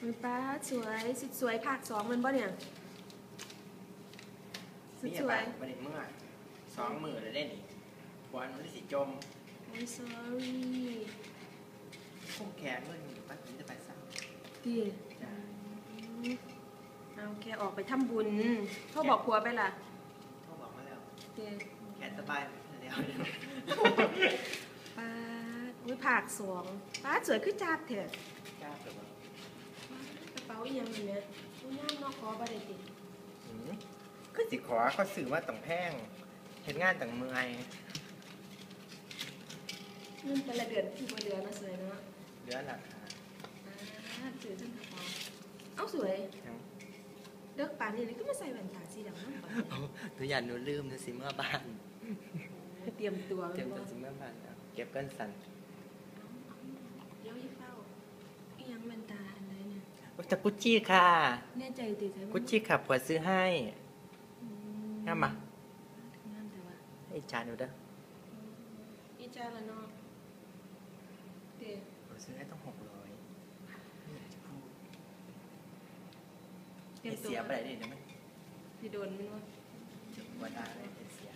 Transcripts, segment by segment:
มันป้าสวยสุดสวยภาคสองมันบ่เนี่ยสุดนี่สอย่าวยไปมันเมื่อสองมือเลยเล่นอีกวันมันได้สิจมโอ้ย sorry คงแขนเมื่ออยู่ป้ากินจะไปสั่งดีจ้ะเอาแค่ออกไปทำบุญเขาบอกผัวไปล่ะโทรบอกมาแล้วเดีแขนสบายแล้วป้าอุ้ยภาคสองป้าสวยขึ้นจัดเถอะจ้าเกิดว่ากระ เป๋าอีหยังอันเนี่ยอุ้ยย่างนอกคอบ่ได้ติหืมคือสิขอก็สื่อว่าต้องแพงเห็นงานต่างเมืองเงินแต่ละเดือนที่บ่เดือนนะสวยเนาะเหลือหลักฐานอ่าถือทั้งกระเป๋าเอ้าสวยทั้งเลิกปานนี่เลยก็มาใส่แว่นตาสีดำนั่นก่อนหนูอยากหนูลืมนะสิเมื่อบ้านเตรียมตัวเตรียมไว้ตัวบ่สิเมื่อบ้านเอาเก็บเกินสันเดี๋ยวยี่เฝ้าอีหยังแว่นตาอันไหนเนี่ย จะกุชชี่ค่ะ แน่ใจติใช่ไหมกุชชี่ขับผัวซื้อให้อืงามปะงามแต่ว่าไอ้จานดูเด้ออีจ้าละเนาะเดี๋ยวผัวซื้อให้ต้องหกร้อยเตรียมตัวเสียไปไหนดิเดี๋ยวมันสิโดนมันว่าจะว่าได้เลยเสีย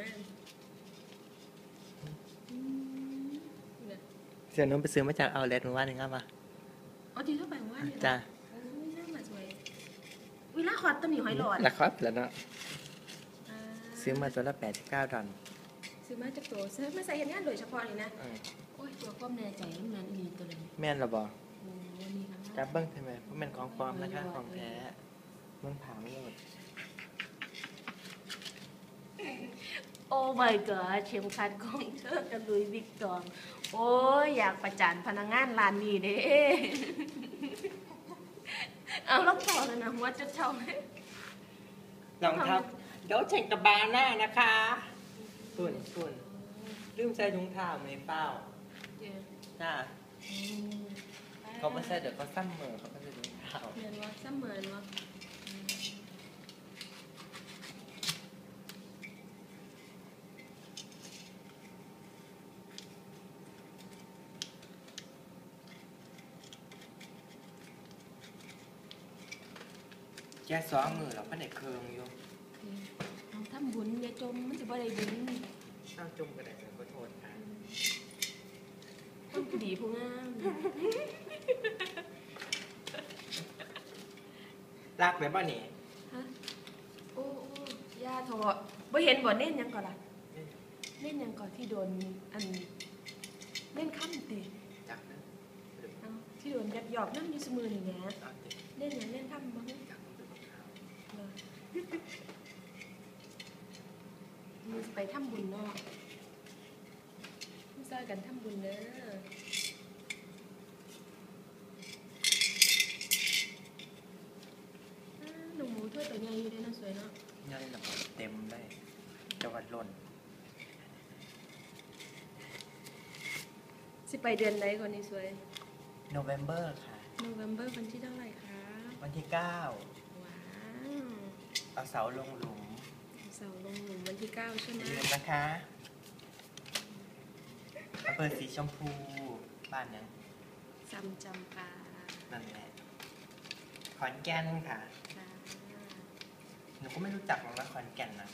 เสียงงานอืมเนี่ยเสียนุ่มไปซื้อมาจากเอาเลทเมื่อวานนี้ครับมาเอาทีเท่าไหร่ว่าเนี่ยจ้าโอ้ยน่ามาสวยวิลาคอตตัวนี้หอยหลอดราคาแล้วเนาะอ่าซื้อมาตัวละแปดสิบเก้าดอลซื้อมาจากตัวซื้อมาใส่เห็นงานโดยเฉพาะเลยนะอืมโอ้ยตัวความแน่ใจมันนั้นอีตัวเลยแม่นเหระบอโอ้ยนี่ครับจับเบิ้งใช่ไหมเพราะมันของปลอมนะคะของแท้เบิ้งผ่าไม่หมด โอ้ my god เข็มขัดของเธอกับลุยวิกตอง โอ้ยอยากประจานพนักงานร้านนี้เด้เอาแล้วพอแล้วนะหัวจะเท่าไหมลองทับเดี๋ยวเช็คกับบาหน้านะคะตุ่นตุ่นลืมใส่ถุงเท้าในเป้าเดี๋ยวจ้าอืมเขาไม่ใส่เดี๋ยวเขาซ้ำมือเขาไม่ใส่ถุงเท้าเหมือนว่าเสมือนว่า嗯 แค่สองมือเราก็ได้เคืองอยู่เอาทำบุญอย่าจมมันจะบ่ได้บุญต้องจุ่มกระดาษขอโทษค่ะต้องผู้ดีผู้งามรักไหมบ้านี่ฮะโอ้โอ้ยาทอบ่เห็นบ่เน้นหยังก่อนล่ะเล่นหยังก่อนที่โดนอันเล่นค่ำติจักนะเอาที่โดนยับหยอกนั่งอยู่เสมอนี่แหละเอาติเล่นหยังเล่นค่ำบ้างจักมันเป็นของเขา เลยมีไปทำบุญเนาะมีซอยกันทำบุญเด้ออ่าหนูหมูถ้วยตัวใหญ่อยู่เด้อนะสวยเนาะย่อยระเบิดเต็มได้จังหวัดหล่นสิไปเดือนไหนก่อนนี่สวย โนเวมเบอร์ค่ะ โนเวมเบอร์วันที่เท่าไหร่คะ วันที่เก้าว้าว เอาเสาลงหลุมเสาลงหลุมวันที่เก้าใช่อไหมย่าลืมนะคะอำเภอสีชมพูบ้านยังจำจำปานั่นแหละขอนแก่นค่ะ ค่ะหนูก็ไม่รู้จักหรอกนะขอนแก่นนะ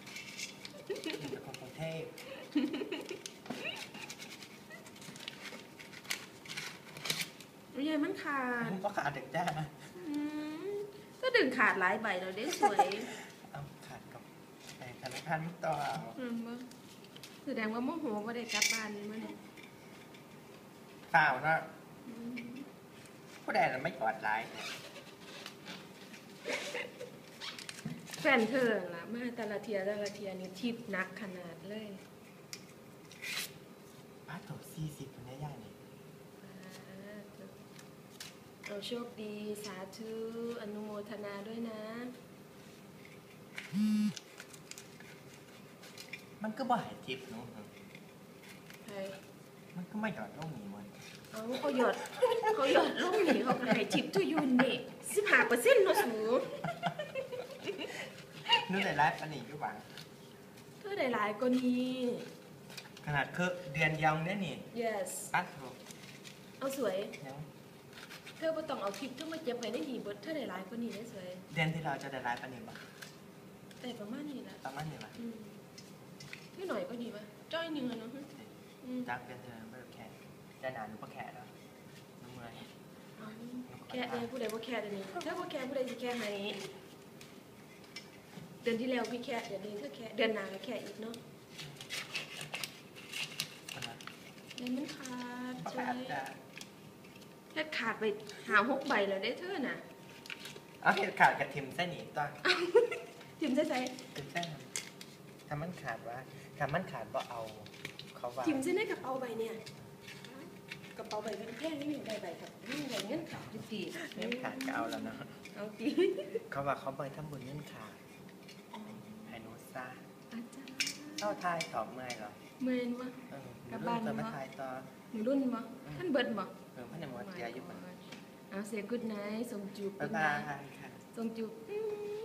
หนูเป็นคนกรุงเทพอุ้ยยายมันขาดก็ขาดเด็กจ้าอืมก็ดึงขาดหลายใบเราได้สวยเอาขาดกับ ไอ้ธนาคารไม่ต่อเอาอืมบ่แสดงว่าโมโหว่าได้กลับบ้านนี่มาเนี่ยเปล่านะอืมผู้ใดน่ะไม่กอดไลน์เนี่ยแฟนเธอล่ะมาแต่ละเทียแต่ละเทียนี่ทิปนักขนาดเลยป้าตกสี่สิบคนนี้ย่านี่อ่าเราโชคดีสาธุอนุโมทนาด้วยนะ มันก็บ่ายทิปเนาะใครมันก็ไม่หยอดลงหนีมันเอาเขาหยอดเขาหยอดลูกหนีเขาก็ให้ทิปทุยุนนี่สิบห้าเปอร์เซ็นต์เนาะสูนู่นเลยไลฟ์อันนี้อยู่บ้างเธอได้หลายกว่านี้ ขนาดคือเดือนยังเนี่ยนี่ yes ปัดโถเอาสวย เดี๋ยวเธอบ่ต้องเอาคลิปเธอมาเก็บไว้ในนี่เบิดเธอได้หลายกว่านี้ได้สวยเดือนที่เราจะได้รายปันนี้บ่แต่ประมาณนี้ล่ะประมาณนี้บ่อืม นี่หน่อยก็ดีป่ะจ้อยหนึงอะเนาะอืมจักเดือนที่เราไม่ได้แข่ได้นานหรือบ่แข่แล้วน้ำเมื่อยเอาแค่เองผู้ใดบ่แค่เดี๋ยวนี้เธอบ่แค่ผู้ใดสิแค่ให้เดือนที่แล้วพี่แค่เดือนนี้เธอแค่เดือนหน้าก็แค่อีกเนาะคนละเงินมันขาดประช่วกาศยจะแค่ขาดไปหาหกใบแล้วได้เธอน่ะเอาเหตุขาดกับทิมเส้นหนีตัวทิมใส่ใส่ทิมเส้นทำมันขาดวะ ทำมันขาดบ่เอา เขาว่าทิมใส่ในกระเป๋าใบเนี่ยกระเป๋าใบเป็นแพงนี่ใบใบครับนี่ใบเงินขาดจุตีเงินขาดก็เอาแล้วเนาะเอาตีเขาว่าเขาไปทำบุญเงินขาดให้หนูซะอาจารย์เข้าทายตอบเมื่อยเหรอเมนวะเออกลับบ้านเริ่มเนาะมาทายต่อหนูรุ่นบ่ท่านเบิดบ่เออพันธมดยายุบมันเอาเสียกุดไนส่งจูบบ๊ายบายค่ะส่งจูบอืม